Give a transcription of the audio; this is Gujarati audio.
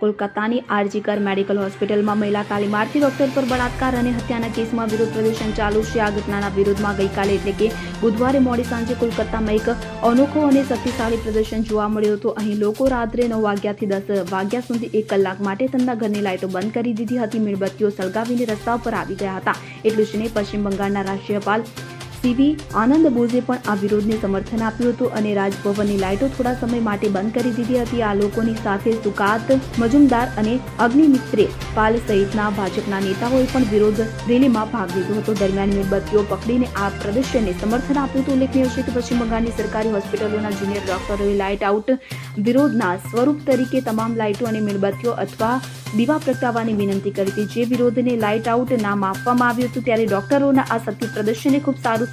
કોલકાતાની આરજીકર મેડિકલ હોસ્પિટલમાં મહિલા તાલીમાર્થી ડોક્ટર પર બળાત્કાર અને હત્યાના કેસમાં વિરોધ પ્રદર્શન ચાલુ છે. આ ઘટનાના વિરોધમાં ગઈકાલે એટલે કે બુધવારે મોડી સાંજે કોલકાતામાં એક અનોખો અને શક્તિશાળી પ્રદર્શન જોવા મળ્યું હતું. અહીં લોકો રાત્રે નવ વાગ્યાથી દસ વાગ્યા સુધી એક કલાક માટે તેમના ઘરની લાઇટો બંધ કરી દીધી હતી. મીણબત્તીઓ સળગાવીને રસ્તા ઉપર આવી ગયા હતા. એટલું જ નહીં, પશ્ચિમ બંગાળના રાજ્યપાલ સીવી આનંદ બોઝે પણ આ વિરોધને સમર્થન આપ્યું હતું અને રાજભવનની લાઇટો થોડા સમય માટે બંધ કરી દીધી હતી. આ લોકોની સાથે સુકાત, મજુમદાર અને અગ્નિમિત્રે પાલ સહિતના ભાજપના નેતાઓએ પણ વિરોધ રેલીમાં ભાગ લીધો હતો. દરમિયાન મીણબત્તીઓ પકડીને આ પ્રદર્શનને સમર્થન આપ્યું હતું. ઉલ્લેખનીય છે કે પશ્ચિમ બંગાળની સરકારી હોસ્પિટલોના જુનિયર ડોક્ટરોએ લાઇટ આઉટ વિરોધના સ્વરૂપ તરીકે તમામ લાઇટો અને મીણબત્તીઓ અથવા દીવા પ્રગટાવવાની વિનંતી કરી હતી. જે વિરોધને લાઇટ આઉટ નામ આપવામાં આવ્યું હતું, ત્યારે ડોક્ટરોના આ સત્ય પ્રદર્શનને ખૂબ સારું